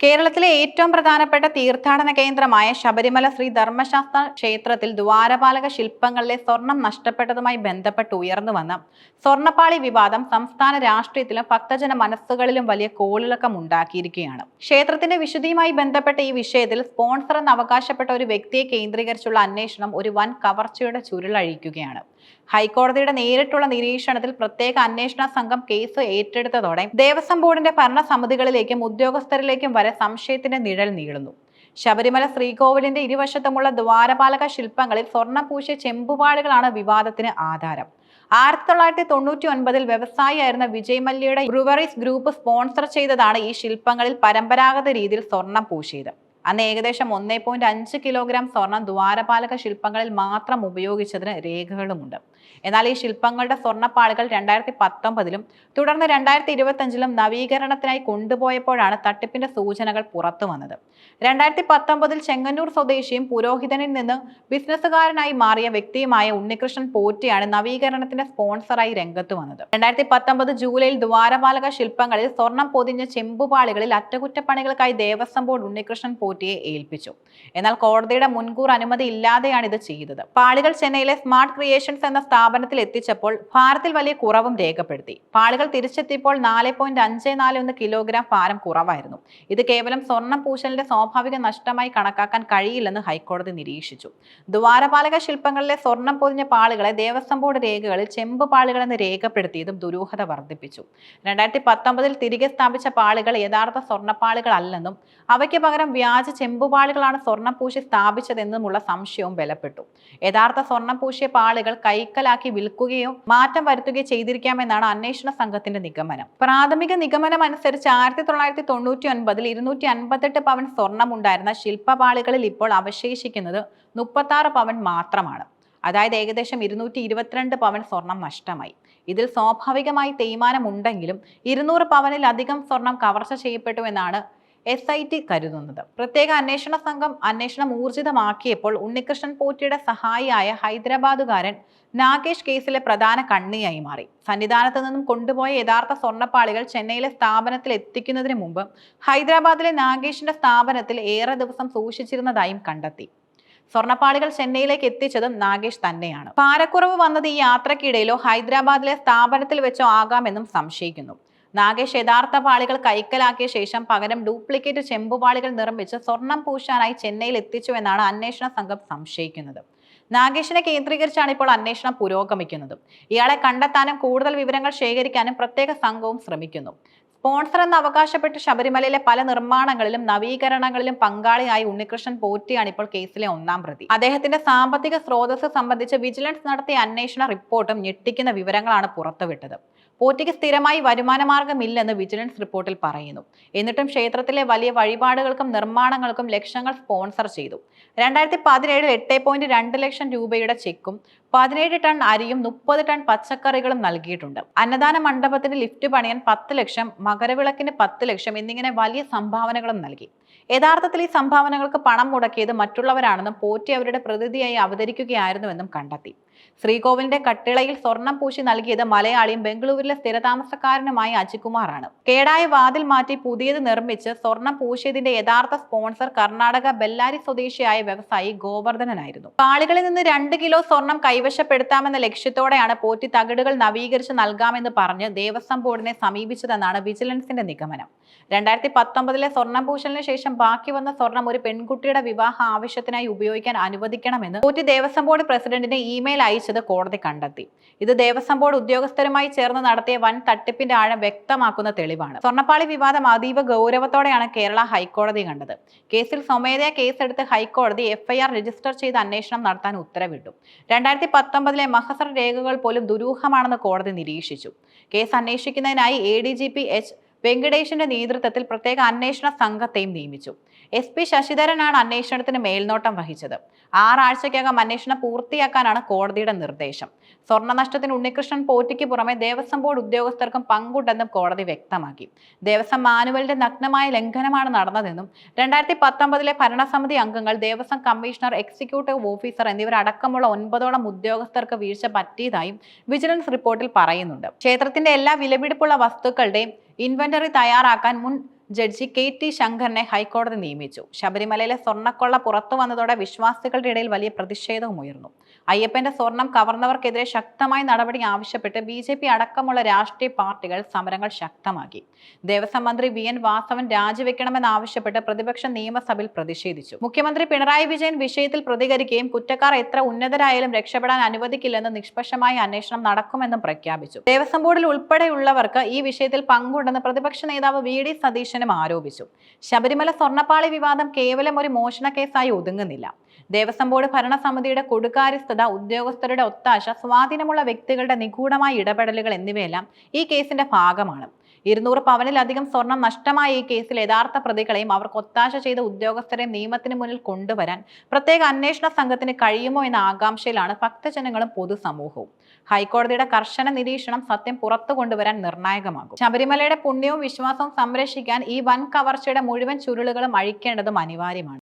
കേരളത്തിലെ ഏറ്റവും പ്രധാനപ്പെട്ട തീർത്ഥാടന കേന്ദ്രമായ ശബരിമല ശ്രീ ധർമ്മശാസ്ത്ര ക്ഷേത്രത്തിൽ ദ്വാരപാലക ശില്പങ്ങളിലെ സ്വർണം നഷ്ടപ്പെട്ടതുമായി ബന്ധപ്പെട്ട് ഉയർന്നു വന്ന സ്വർണപ്പാളി വിവാദം സംസ്ഥാന രാഷ്ട്രീയത്തിലും ഭക്തജന മനസ്സുകളിലും വലിയ കോളിളക്കം ഉണ്ടാക്കിയിരിക്കുകയാണ്. ക്ഷേത്രത്തിന്റെ വിശുദ്ധിയുമായി ബന്ധപ്പെട്ട ഈ വിഷയത്തിൽ സ്പോൺസർ എന്ന് അവകാശപ്പെട്ട ഒരു വ്യക്തിയെ കേന്ദ്രീകരിച്ചുള്ള അന്വേഷണം ഒരു വൻ കവർച്ചയുടെ ചുരുളഴിക്കുകയാണ്. ഹൈക്കോടതിയുടെ നേരിട്ടുള്ള നിരീക്ഷണത്തിൽ പ്രത്യേക അന്വേഷണ സംഘം കേസ് ഏറ്റെടുത്തതോടെ ദേവസ്വം ബോർഡിന്റെ ഭരണസമിതികളിലേക്കും ഉദ്യോഗസ്ഥരിലേക്കും വരെ സംശയത്തിന്റെ നിഴൽ നീളുന്നു. ശബരിമല ശ്രീകോവിലിന്റെ ഇരുവശത്തുമുള്ള ദ്വാരപാലക ശില്പങ്ങളിൽ സ്വർണം പൂശിയ ചെമ്പുപാടുകളാണ് വിവാദത്തിന് ആധാരം. ആയിരത്തി തൊള്ളായിരത്തി തൊണ്ണൂറ്റി ഒൻപതിൽ വ്യവസായിയായിരുന്ന വിജയ് മല്യയുടെ ബ്രുവറീസ് ഗ്രൂപ്പ് സ്പോൺസർ ചെയ്തതാണ് ഈ ശില്പങ്ങളിൽ പരമ്പരാഗത രീതിയിൽ സ്വർണം പൂശിയത്. അന്ന് ഏകദേശം ഒന്നേ പോയിന്റ് അഞ്ച് കിലോഗ്രാം സ്വർണം ദ്വാരപാലക ശില്പങ്ങളിൽ മാത്രം ഉപയോഗിച്ചതിന് രേഖകളുമുണ്ട്. എന്നാൽ ഈ ശില്പങ്ങളുടെ സ്വർണപ്പാളുകൾ രണ്ടായിരത്തി പത്തൊമ്പതിലും തുടർന്ന് രണ്ടായിരത്തി ഇരുപത്തഞ്ചിലും നവീകരണത്തിനായി കൊണ്ടുപോയപ്പോഴാണ് തട്ടിപ്പിന്റെ സൂചനകൾ പുറത്തു വന്നത്. രണ്ടായിരത്തി പത്തൊമ്പതിൽ ചെങ്ങന്നൂർ സ്വദേശിയും പുരോഹിതനിൽ നിന്ന് ബിസിനസ്സുകാരനായി മാറിയ വ്യക്തിയുമായ ഉണ്ണികൃഷ്ണൻ പോറ്റിയാണ് നവീകരണത്തിന്റെ സ്പോൺസറായി രംഗത്ത് വന്നത്. രണ്ടായിരത്തി പത്തൊമ്പത് ജൂലൈയിൽ ദ്വാരപാലക ശില്പങ്ങളിൽ സ്വർണം പൊതിഞ്ഞ ചെമ്പുപാളികളിൽ അറ്റകുറ്റപ്പണികൾക്കായി ദേവസ്വം ബോർഡ് ഉണ്ണികൃഷ്ണൻ പോറ്റിയെ ഏൽപ്പിച്ചു. എന്നാൽ കോടതിയുടെ മുൻകൂർ അനുമതി ഇല്ലാതെയാണ് ഇത് ചെയ്തത്. പാളികൾ ചെന്നൈയിലെ സ്മാർട്ട് ക്രിയേഷൻസ് എന്ന സ്ഥാപനത്തിൽ എത്തിച്ചപ്പോൾ ഭാരത്തിൽ വലിയ കുറവും രേഖപ്പെടുത്തി. പാളികൾ തിരിച്ചെത്തിയപ്പോൾ നാല് പോയിന്റ് അഞ്ച് നാല് ഒന്ന് കിലോഗ്രാം ഭാരം കുറവായിരുന്നു. ഇത് കേവലം സ്വർണം പൂശലിന്റെ സ്വാഭാവിക നഷ്ടമായി കണക്കാക്കാൻ കഴിയില്ലെന്ന് ഹൈക്കോടതി നിരീക്ഷിച്ചു. ദ്വാരപാലക ശില്പങ്ങളിലെ സ്വർണം പൊതിഞ്ഞ പാളികളെ ദേവസ്വം ബോർഡ് രേഖകളിൽ ചെമ്പ് പാളികൾ എന്ന് രേഖപ്പെടുത്തിയതും ദുരൂഹത വർദ്ധിപ്പിച്ചു. രണ്ടായിരത്തി പത്തൊമ്പതിൽ തിരികെ സ്ഥാപിച്ച പാളികൾ യഥാർത്ഥ സ്വർണപ്പാളികളല്ലെന്നും അവയ്ക്ക് പകരം വ്യാജ ചെമ്പുപാളികളാണ് സ്വർണപൂശി സ്ഥാപിച്ചതെന്നുമുള്ള സംശയവും ബലപ്പെട്ടു. യഥാർത്ഥ സ്വർണപൂശിയ പാളികൾ കൈക്കലാക്കി വിൽക്കുകയോ മാറ്റം വരുത്തുകയോ ചെയ്തിരിക്കാമെന്നാണ് അന്വേഷണ സംഘത്തിന്റെ നിഗമനം. പ്രാഥമിക നിഗമനം അനുസരിച്ച് ആയിരത്തി തൊള്ളായിരത്തി തൊണ്ണൂറ്റി ഒൻപതിൽ ഇരുന്നൂറ്റി അൻപത്തെട്ട് പവൻ സ്വർണമുണ്ടായിരുന്ന ശില്പപാളികളിൽ ഇപ്പോൾ അവശേഷിക്കുന്നത് മുപ്പത്തി ആറ് പവൻ മാത്രമാണ്. അതായത് ഏകദേശം ഇരുന്നൂറ്റി ഇരുപത്തിരണ്ട് പവൻ സ്വർണം നഷ്ടമായി. ഇതിൽ സ്വാഭാവികമായി തേയ്മാനം ഉണ്ടെങ്കിലും ഇരുന്നൂറ് പവനിലധികം സ്വർണം കവർച്ച ചെയ്യപ്പെട്ടു എന്നാണ് എസ് ഐ ടി കരുതുന്നത്. പ്രത്യേക അന്വേഷണ സംഘം അന്വേഷണം ഊർജിതമാക്കിയപ്പോൾ ഉണ്ണികൃഷ്ണൻ പോറ്റിയുടെ സഹായിയായ ഹൈദരാബാദുകാരൻ നാഗേഷ് കേസിലെ പ്രധാന കണ്ണിയായി മാറി. സന്നിധാനത്ത് നിന്നും കൊണ്ടുപോയ യഥാർത്ഥ സ്വർണപ്പാളികൾ ചെന്നൈയിലെ സ്ഥാപനത്തിൽ എത്തിക്കുന്നതിന് മുമ്പ് ഹൈദരാബാദിലെ നാഗേഷിന്റെ സ്ഥാപനത്തിൽ ഏറെ ദിവസം സൂക്ഷിച്ചിരുന്നതായും കണ്ടെത്തി. സ്വർണപ്പാളികൾ ചെന്നൈയിലേക്ക് എത്തിച്ചതും നാഗേഷ് തന്നെയാണ്. പാരക്കുറവ് വന്നത് ഈ യാത്രക്കിടയിലോ ഹൈദരാബാദിലെ സ്ഥാപനത്തിൽ വെച്ചോ ആകാമെന്നും സംശയിക്കുന്നു. നാഗേഷ് യഥാർത്ഥ പാളികൾ കൈക്കലാക്കിയ ശേഷം പകരം ഡ്യൂപ്ലിക്കേറ്റ് ചെമ്പുപാളികൾ നിർമ്മിച്ച് സ്വർണം പൂശാനായി ചെന്നൈയിൽ എത്തിച്ചു എന്നാണ് അന്വേഷണ സംഘം സംശയിക്കുന്നത്. നാഗേഷിനെ കേന്ദ്രീകരിച്ചാണ് ഇപ്പോൾ അന്വേഷണം പുരോഗമിക്കുന്നത്. ഇയാളെ കണ്ടെത്താനും കൂടുതൽ വിവരങ്ങൾ ശേഖരിക്കാനും പ്രത്യേക സംഘവും ശ്രമിക്കുന്നു. സ്പോൺസർ എന്ന് അവകാശപ്പെട്ട് ശബരിമലയിലെ പല നിർമ്മാണങ്ങളിലും നവീകരണങ്ങളിലും പങ്കാളിയായി ഉണ്ണികൃഷ്ണൻ പോറ്റിയാണ് ഇപ്പോൾ കേസിലെ ഒന്നാം പ്രതി. അദ്ദേഹത്തിന്റെ സാമ്പത്തിക സ്രോതസ് സംബന്ധിച്ച് വിജിലൻസ് നടത്തിയ അന്വേഷണ റിപ്പോർട്ടും ഞെട്ടിക്കുന്ന വിവരങ്ങളാണ് പുറത്തുവിട്ടത്. പോറ്റിക്ക് സ്ഥിരമായി വരുമാനമാർഗമില്ലെന്ന് വിജിലൻസ് റിപ്പോർട്ടിൽ പറയുന്നു. എന്നിട്ടും ക്ഷേത്രത്തിലെ വലിയ വഴിപാടുകൾക്കും നിർമ്മാണങ്ങൾക്കും ലക്ഷങ്ങൾ സ്പോൺസർ ചെയ്തു. രണ്ടായിരത്തി പതിനേഴിൽ എട്ട് പോയിന്റ് രണ്ട് ലക്ഷം രൂപയുടെ ചെക്കും പതിനേഴ് ടൺ അരിയും മുപ്പത് ടൺ പച്ചക്കറികളും നൽകിയിട്ടുണ്ട്. അന്നദാന മണ്ഡപത്തിന് ലിഫ്റ്റ് പണിയാൻ പത്ത് ലക്ഷം മകരവിളക്കിന് പത്ത് ലക്ഷം എന്നിങ്ങനെ വലിയ സംഭാവനകളും നൽകി. യഥാർത്ഥത്തിൽ ഈ സംഭാവനകൾക്ക് പണം മുടക്കിയത് മറ്റുള്ളവരാണെന്നും പോറ്റി അവരുടെ പ്രതിനിധിയായി അവതരിക്കുകയായിരുന്നുവെന്നും കണ്ടെത്തി. ശ്രീകോവിലിന്റെ കട്ടിളയിൽ സ്വർണം പൂശി നൽകിയത് മലയാളിയും ബംഗളൂരുവിലെ സ്ഥിരതാമസക്കാരനുമായ അജികുമാറാണ്. കേടായ വാതിൽ മാറ്റി പുതിയത് നിർമ്മിച്ച് സ്വർണം പൂശിയതിന്റെ യഥാർത്ഥ സ്പോൺസർ കർണാടക ബെല്ലാരി സ്വദേശിയായ വ്യവസായി ഗോവർദ്ധനനായിരുന്നു. പാളികളിൽ നിന്ന് രണ്ട് കിലോ സ്വർണം കൈവശപ്പെടുത്താമെന്ന ലക്ഷ്യത്തോടെയാണ് പോറ്റി തകിടുകൾ നവീകരിച്ച് നൽകാമെന്ന് പറഞ്ഞ് ദേവസ്വം ബോർഡിനെ സമീപിച്ചതെന്നാണ് വിജിലൻസിന്റെ നിഗമനം. രണ്ടായിരത്തി പത്തൊമ്പതിലെ സ്വർണം പൂശലിന് ശേഷം ബാക്കി വന്ന സ്വർണം ഒരു പെൺകുട്ടിയുടെ വിവാഹ ആവശ്യത്തിനായി ഉപയോഗിക്കാൻ അനുവദിക്കണമെന്ന് പോറ്റി ദേവസ്വം ബോർഡ് പ്രസിഡന്റിന് ഇമെയിൽ അയച്ചത് കോടതി കണ്ടെത്തി. ഇത് ദേവസ്വം ബോർഡ് ഉദ്യോഗസ്ഥരുമായി ചേർന്ന് നടത്തിയ വൻ തട്ടിപ്പിന്റെ ആഴം വ്യക്തമാക്കുന്ന തെളിവാണ്. സ്വർണപ്പാളി വിവാദം അതീവ ഗൗരവത്തോടെയാണ് കേരള ഹൈക്കോടതി കണ്ടത്. കേസിൽ സ്വമേധയാ കേസെടുത്ത് ഹൈക്കോടതി എഫ്ഐആർ രജിസ്റ്റർ ചെയ്ത് അന്വേഷണം നടത്താൻ ഉത്തരവിട്ടു. രണ്ടായിരത്തി പത്തൊമ്പതിലെ മഹസർ രേഖകൾ പോലും ദുരൂഹമാണെന്ന് കോടതി നിരീക്ഷിച്ചു. Case അന്വേഷിക്കുന്നതിനായി A D G P H വെങ്കടേഷിന്റെ നേതൃത്വത്തിൽ പ്രത്യേക അന്വേഷണ സംഘത്തെയും നിയമിച്ചു. എസ് പി ശശിധരനാണ് അന്വേഷണത്തിന് മേൽനോട്ടം വഹിച്ചത്. ആറാഴ്ചയ്ക്കകം അന്വേഷണം പൂർത്തിയാക്കാനാണ് കോടതിയുടെ നിർദ്ദേശം. സ്വർണനഷ്ടത്തിന് ഉണ്ണികൃഷ്ണൻ പോറ്റിക്ക് പുറമെ ദേവസ്വം ബോർഡ് ഉദ്യോഗസ്ഥർക്കും പങ്കുണ്ടെന്നും കോടതി വ്യക്തമാക്കി. ദേവസ്വം മാനുവലിന്റെ നഗ്നമായ ലംഘനമാണ് നടന്നതെന്നും രണ്ടായിരത്തി പത്തൊമ്പതിലെ ഭരണസമിതി അംഗങ്ങൾ ദേവസ്വം കമ്മീഷണർ എക്സിക്യൂട്ടീവ് ഓഫീസർ എന്നിവരടക്കമുള്ള ഒൻപതോളം ഉദ്യോഗസ്ഥർക്ക് വീഴ്ച പറ്റിയതായും വിജിലൻസ് റിപ്പോർട്ടിൽ പറയുന്നുണ്ട്. ക്ഷേത്രത്തിന്റെ എല്ലാ വിലപിടിപ്പുള്ള വസ്തുക്കളുടെയും ഇൻവെന്ററി തയ്യാറാക്കാൻ മുൻ ജഡ്ജി കെ ടി ശങ്കറിനെ ഹൈക്കോടതി നിയമിച്ചു. ശബരിമലയിലെ സ്വർണക്കൊള്ള പുറത്തു വന്നതോടെ വിശ്വാസികളുടെ ഇടയിൽ വലിയ പ്രതിഷേധവും ഉയർന്നു. അയ്യപ്പന്റെ സ്വർണം കവർന്നവർക്കെതിരെ ശക്തമായ നടപടി ആവശ്യപ്പെട്ട് ബി ജെ പി അടക്കമുള്ള രാഷ്ട്രീയ പാർട്ടികൾ സമരങ്ങൾ ശക്തമാക്കി. ദേവസ്വം മന്ത്രി വി എൻ വാസവൻ രാജിവെക്കണമെന്നാവശ്യപ്പെട്ട് പ്രതിപക്ഷ നിയമസഭയിൽ പ്രതിഷേധിച്ചു. മുഖ്യമന്ത്രി പിണറായി വിജയൻ വിഷയത്തിൽ പ്രതികരിക്കുകയും കുറ്റക്കാർ എത്ര ഉന്നതരായാലും രക്ഷപ്പെടാൻ അനുവദിക്കില്ലെന്ന് നിഷ്പക്ഷമായ അന്വേഷണം നടക്കുമെന്നും പ്രഖ്യാപിച്ചു. ദേവസ്വം ബോർഡിൽ ഉൾപ്പെടെയുള്ളവർക്ക് ഈ വിഷയത്തിൽ പങ്കുണ്ടെന്ന് പ്രതിപക്ഷ നേതാവ് വി ഡി സതീശനും ആരോപിച്ചു. ശബരിമല സ്വർണപ്പാളി വിവാദം കേവലം ഒരു മോഷണ കേസായി ഒതുങ്ങുന്നില്ല. ദേവസ്വം ബോർഡ് ഭരണസമിതിയുടെ കൊടുക്കാര്യസ്ഥത ഉദ്യോഗസ്ഥരുടെ ഒത്താശ സ്വാധീനമുള്ള വ്യക്തികളുടെ നിഗൂഢമായ ഇടപെടലുകൾ എന്നിവയെല്ലാം ഈ കേസിന്റെ ഭാഗമാണ്. ഇരുന്നൂറ് പവനിലധികം സ്വർണം നഷ്ടമായ ഈ കേസിൽ യഥാർത്ഥ പ്രതികളെയും അവർക്ക് ഒത്താശ ചെയ്ത ഉദ്യോഗസ്ഥരെയും നിയമത്തിന് മുന്നിൽ കൊണ്ടുവരാൻ പ്രത്യേക അന്വേഷണ സംഘത്തിന് കഴിയുമോ എന്ന ആകാംക്ഷയിലാണ് ഭക്തജനങ്ങളും പൊതുസമൂഹവും. ഹൈക്കോടതിയുടെ കർശന നിരീക്ഷണം സത്യം പുറത്തു കൊണ്ടുവരാൻ നിർണായകമാകും. ശബരിമലയുടെ പുണ്യവും വിശ്വാസവും സംരക്ഷിക്കാൻ ഈ വൻ കവർച്ചയുടെ മുഴുവൻ ചുരുളുകളും അഴിക്കേണ്ടതും അനിവാര്യമാണ്.